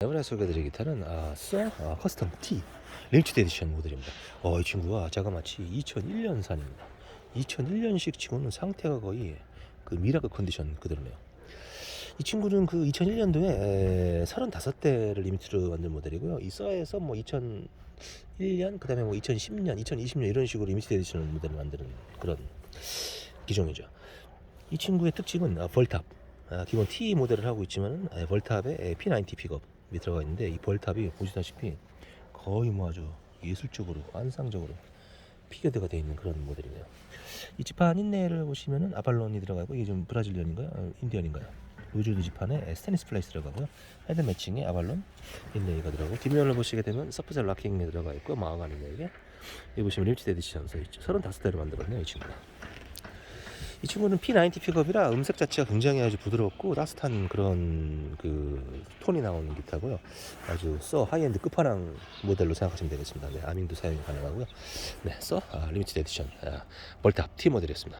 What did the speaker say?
이번에 소개해드릴 기타는 아, 써 아, 커스텀 T 리미티드 에디션 모델입니다. 어, 이 친구가 자그마치 2001년산입니다. 2001년식 치고는 상태가 거의 그 미라클 컨디션 그대로네요. 이 친구는 그 2001년도에 35대를 리미티로 만든 모델이고요. 이 써에서 뭐 2001년, 그 다음에 뭐 2010년, 2020년 이런 식으로 리미티드 에디션 모델을 만드는 그런 기종이죠. 이 친구의 특징은 아, 벌탑. 아, 기본 T 모델을 하고 있지만은 아, 벌탑에 P90 픽업 이 들어가 있는데 이 벌탑이 보시다시피 거의 뭐 아주 예술적으로 안상적으로 피겨드가 되어 있는 그런 모델이네요. 이 지판 인내를 보시면은 아발론이 들어가고 이게 좀 브라질리언인가요? 아, 인디언인가요? 로즈우드 지판에 스테니스 플레이스 들어가고요. 헤드 매칭에 아발론 인내가 들어가고 뒷면을 보시게 되면 서프셀 락킹이 들어가 있고 마왕 인내 이게 여기 보시면 에디션 써 있죠. 35대를 만들었네요 이 친구가. 이 친구는 P90 픽업이라 음색 자체가 굉장히 아주 부드럽고 따뜻한 그런 그 톤이 나오는 기타고요. 아주 써 하이엔드 끝판왕 모델로 생각하시면 되겠습니다. 네, 아밍도 사용이 가능하고요. 네, 써 아, 리미티드 에디션 아, 벌탑 T 모델이었습니다.